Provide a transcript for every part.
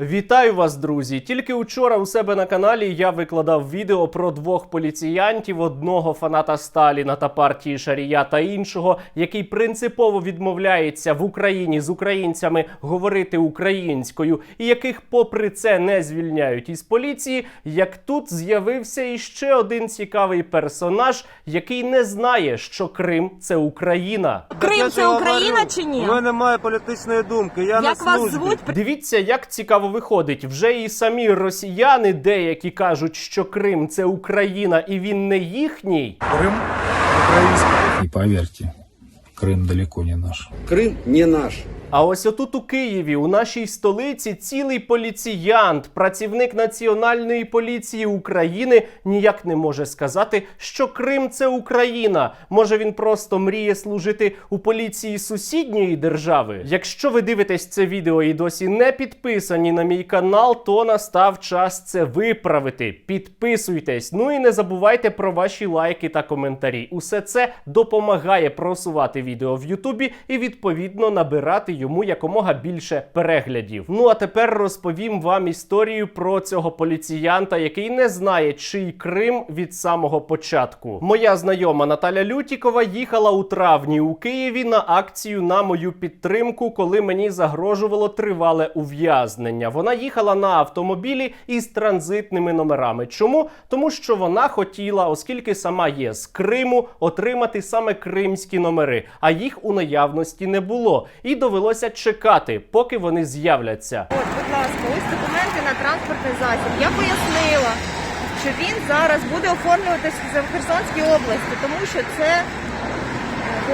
Вітаю вас, друзі! Тільки учора у себе на каналі я викладав відео про двох поліціянтів: одного фаната Сталіна та партії Шарія, та іншого, який принципово відмовляється в Україні з українцями говорити українською, і яких, попри це, не звільняють із поліції. Як тут з'явився іще один цікавий персонаж, який не знає, що Крим це Україна. Крим це Україна чи ні? У мене немає політичної думки. Я на Як вас звуть? Дивіться, як цікаво виходить. Вже і самі росіяни деякі кажуть, що Крим це Україна і він не їхній. Крим український. І поверьте, Крым далеко не наш. Крым не наш. А ось отут у Києві, у нашій столиці, цілий поліціянт, працівник Національної поліції України, ніяк не може сказати, що Крим це Україна. Може він просто мріє служити у поліції сусідньої держави. Якщо ви дивитесь це відео і досі не підписані на мій канал, то настав час це виправити. Підписуйтесь. Ну і не забувайте про ваші лайки та коментарі. Усе це допомагає просувати відео в Ютубі і відповідно набирати йому якомога більше переглядів. Ну а тепер розповім вам історію про цього поліціянта, який не знає, чий Крим від самого початку. Моя знайома Наталя Лютікова їхала у травні у Києві на акцію на мою підтримку, коли мені загрожувало тривале ув'язнення. Вона їхала на автомобілі із транзитними номерами. Чому? Тому що вона хотіла, оскільки сама є з Криму, отримати саме кримські номери, а їх у наявності не було. І довелося чекати, поки вони з'являться. От, будь ласка, ось документи на транспортний засіб. Я пояснила, що він зараз буде оформлюватися в Херсонській області, тому що це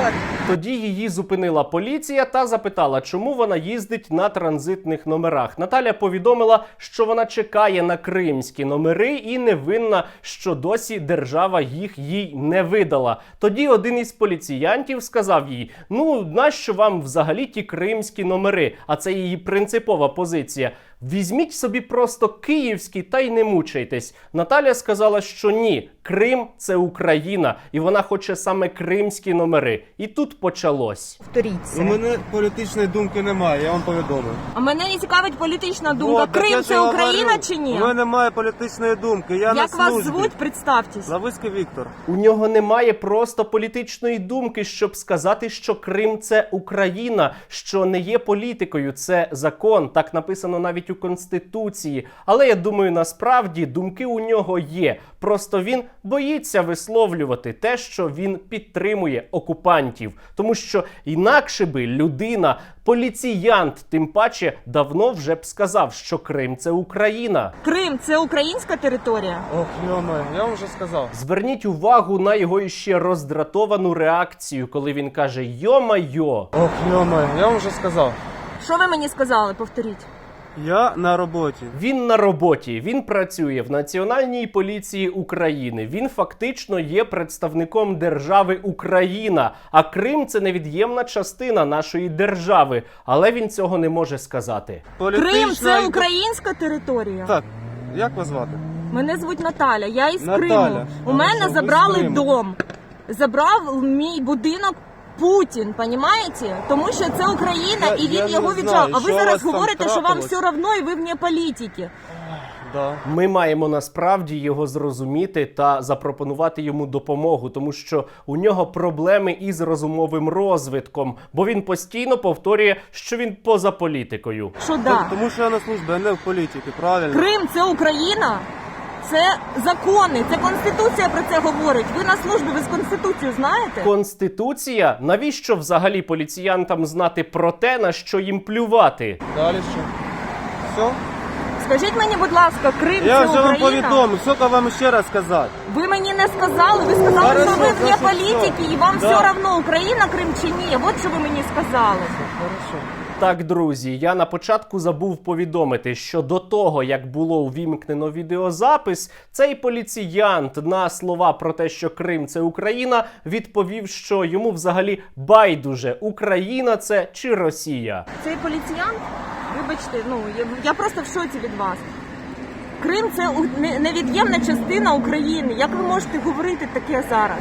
от, Тоді її зупинила поліція та запитала, чому вона їздить на транзитних номерах. Наталя повідомила, що вона чекає на кримські номери і не винна, що досі держава їх їй не видала. Тоді один із поліціянтів сказав їй: Ну, нащо вам взагалі ті кримські номери? А це її принципова позиція. Візьміть собі просто київські та й не мучайтесь. Наталя сказала, що ні, Крим це Україна, і вона хоче саме кримські номери. І тут почалось. повторіться. У мене політичної думки немає, я вам повідомив. А мене не цікавить політична думка. От, так я Крим ж це говорю, Україна чи ні? У мене немає політичної думки. Я на Як вас звуть? Представтесь. Лавицький Віктор. У нього немає просто політичної думки, щоб сказати, що Крим це Україна, що не є політикою, це закон. Так написано навіть у конституції. Але я думаю, насправді думки у нього є. Просто він боїться висловлювати те, що він підтримує окупантів, тому що інакше би людина, поліціянт, тим паче давно вже б сказав, що Крим це Україна. Крим це українська територія. Ох, йома, я вам вже сказав. Зверніть увагу на його іще роздратовану реакцію, коли він каже Йо-майо. Ох, йома, я вам вже сказав. Що ви мені сказали? Повторіть. Я на роботі. Він на роботі, він працює в Національній поліції України. Він фактично є представником держави Україна. А Крим це невід'ємна частина нашої держави. Але він цього не може сказати. Політична Крим це українська територія. Так, як вас звати? Мене звуть Наталя, я із Наталя. Криму. У мене забрали дом. Забрав мій будинок Путін, понімаєте? Тому що це Україна Я- і він його не віджав. А ви що у вас зараз там говорите, що вам трапилось. все одно і ви вне політики. Да. Ми маємо насправді його зрозуміти та запропонувати йому допомогу, тому що у нього проблеми із розумовим розвитком, бо він постійно повторює, що він поза політикою. Що да? Тому що я на службі, а не в політиці, правильно? Крим це Україна. Це закони, це конституція про це говорить. Ви на службі, ви з конституцію знаєте? Конституція? Навіщо взагалі поліціянтам знати про те, на що їм плювати? Далі що? Все? Скажіть мені, будь ласка, Крим Я це вже вам Україна? повідомив, скільки вам ще раз сказати. Ви мені не сказали, ви сказали, Хорошо, що ви вне хорошо, політики, і вам Да. все одно Україна, Крим чи ні. От що ви мені сказали. Хорошо. Так, друзі, я на початку забув повідомити, що до того, як було увімкнено відеозапис, цей поліціянт на слова про те, що Крим це Україна, відповів, що йому взагалі байдуже Україна це чи Росія. Цей поліціянт, вибачте, ну я, я просто в шоці від вас. Крим це невід'ємна частина України. Як ви можете говорити таке зараз?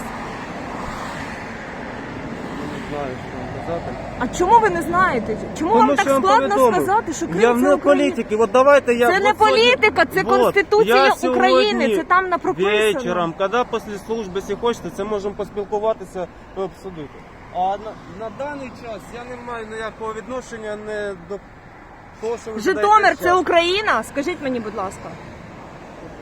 Знаю, що. сказати. А чому ви не знаєте? Чому вам Тому так що я вам складно повідомив. сказати, що Крим Я це не Україна? політики, от давайте я... Це от не сьогодні- політика, це Вот, Конституція я України, це там на прописано. Вечором, коли після служби, якщо хочете, це можемо поспілкуватися і обсудити. А на, на даний час я не маю ніякого відношення не до того, що ви Житомир це час. Україна? Скажіть мені, будь ласка.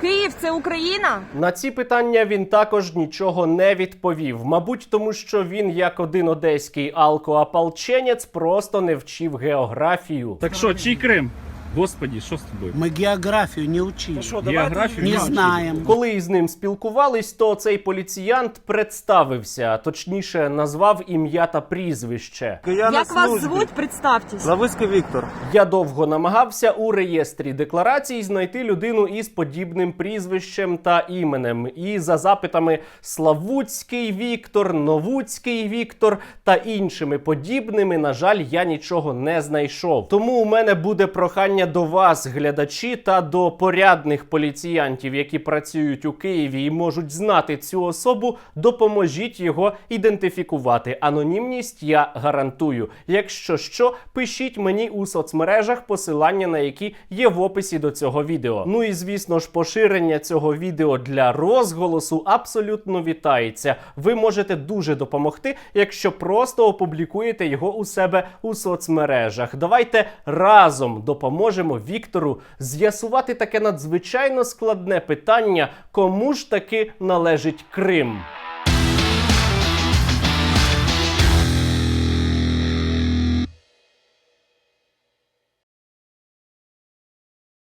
Київ це Україна? На ці питання він також нічого не відповів. Мабуть, тому що він, як один одеський алкоополченець, просто не вчив географію. Так що, чий Крим? Господі, що з тобою? Мы географию не учили. Географію Не вчили. знаем. Коли із ним спілкувались, то цей поліціянт представився, точніше назвав ім'я та прізвище. Я Як вас звуть? Представтесь. Лавицький Віктор. Я довго намагався у реєстрі декларацій знайти людину із подібним прізвищем та іменем. І за запитами Славутський Віктор, Новуцький Віктор та іншими подібними, на жаль, я нічого не знайшов. Тому у мене буде прохання до вас, глядачі, та до порядних поліціянтів, які працюють у Києві і можуть знати цю особу. Допоможіть його ідентифікувати. Анонімність я гарантую. Якщо що, пишіть мені у соцмережах, посилання на які є в описі до цього відео. Ну і звісно ж, поширення цього відео для розголосу абсолютно вітається. Ви можете дуже допомогти, якщо просто опублікуєте його у себе у соцмережах. Давайте разом допоможемо Віктору з'ясувати таке надзвичайно складне питання, кому ж таки належить Крим.